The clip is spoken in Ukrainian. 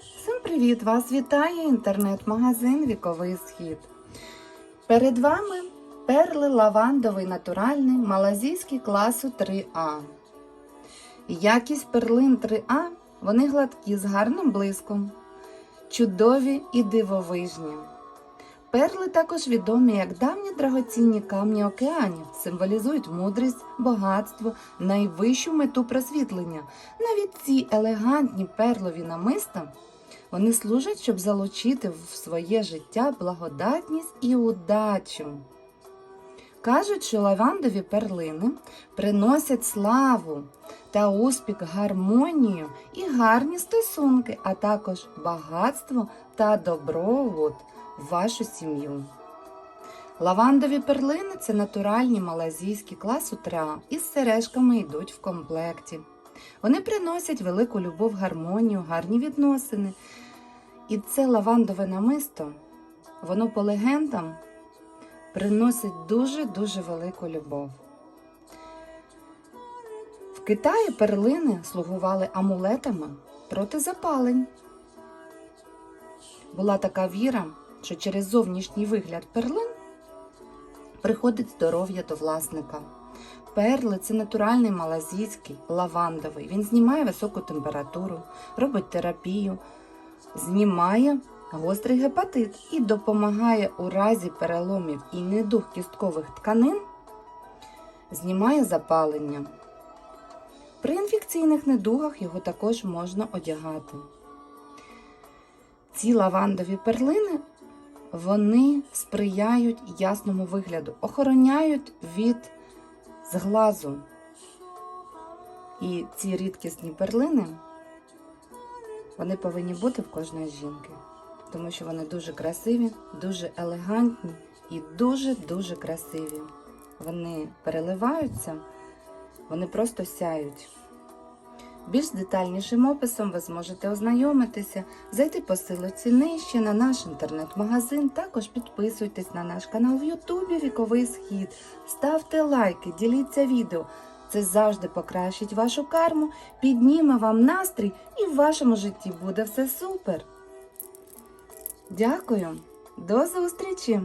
Всім привіт! Вас вітає інтернет-магазин Віковий Схід. Перед вами перли лавандовий натуральний малазійський класу 3А. Якість перлин 3А вони гладкі з гарним блиском, чудові і дивовижні. Перли також відомі як давні драгоцінні камні океанів, символізують мудрість, багатство, найвищу мету просвітлення. Навіть ці елегантні перлові намиста вони служать, щоб залучити в своє життя благодатність і удачу. Кажуть, що лавандові перлини приносять славу та успіх, гармонію і гарні стосунки, а також багатство та добробут вашу сім'ю. Лавандові перлини це натуральні малазійські класу тра із сережками йдуть в комплекті. Вони приносять велику любов, гармонію, гарні відносини. І це лавандове намисто, воно по легендам приносить дуже-дуже велику любов. В Китаї перлини слугували амулетами проти запалень. Була така віра, що через зовнішній вигляд перлин приходить здоров'я до власника. Перли це натуральний малазійський лавандовий. Він знімає високу температуру, робить терапію, знімає гострий гепатит і допомагає у разі переломів і недух кісткових тканин, знімає запалення. При інфекційних недугах його також можна одягати. Ці лавандові перлини вони сприяють ясному вигляду, охороняють від зглазу. І ці рідкісні перлини вони повинні бути в кожної жінки, тому що вони дуже красиві, дуже елегантні і дуже-дуже красиві. Вони переливаються, вони просто сяють. Більш детальнішим описом ви зможете ознайомитися, зайти по силоці нижче на наш інтернет-магазин. Також підписуйтесь на наш канал в Ютубі Віковий Схід. Ставте лайки, діліться відео. Це завжди покращить вашу карму, підніме вам настрій і в вашому житті буде все супер. Дякую, до зустрічі!